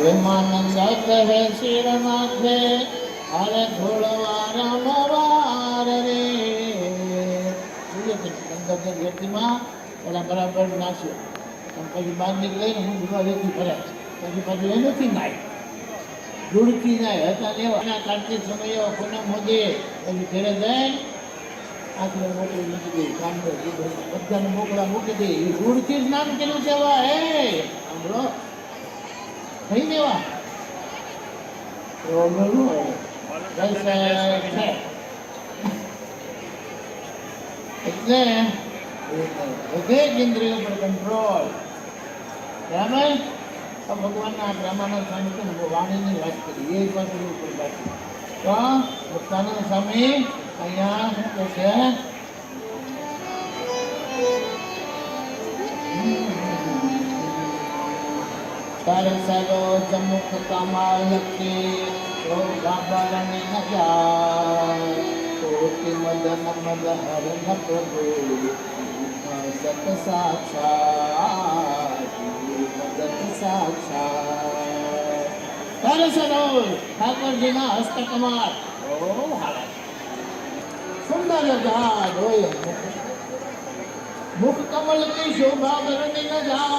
પ્રેમાનંદ કહે શિરનાથે અરે ધોળવા રામવાર રે. પંદર વ્યક્તિમાં પેલા બરાબર નાસ્યો. પણ પછી બહાર નીકળીને હું બધા વ્યક્તિ ફર્યા પછી પાછું એ નથી નાય. ધૂળકી નાય, હતા લેવા. એના કાર્તિક સમયો પૂનમ મોદે પછી ઘેરે જાય. આખરે મોકલી મૂકી દે. કામ બધાને મોકળા મૂકી દે. એ ધૂળકી જ નામ કેનું કહેવાય થઈ દેવા. એટલે હૃદય ઇન્દ્રિયો પર કંટ્રોલ બરાબર તો ભગવાનના રામાનંદ સ્વામી તો વાણીની વાત કરી. એ પાછું ઉપર બાકી તો મુક્તાનંદ સ્વામી, અહીંયા શું કહે છે? સરસરો જમુખ કમાલ કે તો ગાબરને ન જાય કોટી મદન મદ હરન પ્રભુ સત સાક્ષાત મદન સાક્ષાત. સરસરો ઠાકોરજીના હસ્તકમાલ ઓ હાલા. સુંદર ગાઢ હોય મુખ. કમલ કી શોભા ભરણી ન જાય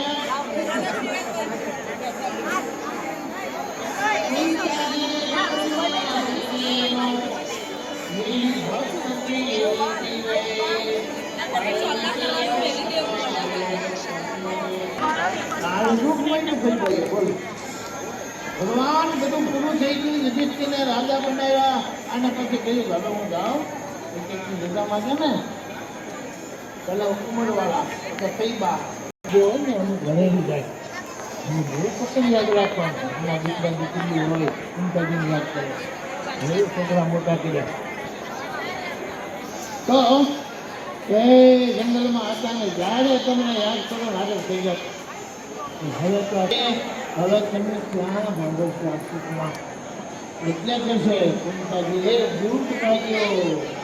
થઈ ગઈ બોલો ભગવાન બધું પૂરું થઈ ગયું, યુધિષ્ઠિરને રાજા બનાવ્યા. અને પછી કહ્યું હવે હું જાઉં? યુધિષ્ઠિર રજા માગે ને? પેલા ઉમરવાળા તો કઈ બા જો જાય. હું બહુ પસંદ યાદ રાખવાનું. એના દીકરા દીકરી હોય ઉમતાજીને યાદ કરે. તો એ જંગલમાં હતા ને, જ્યારે તમને યાદ કરો હાજર થઈ જાય હવે તો હવે તમે ક્યાં ભાંડો છો આ સુખમાં એટલે કે છે કુંતાજી એ દૂર કાઢ્યો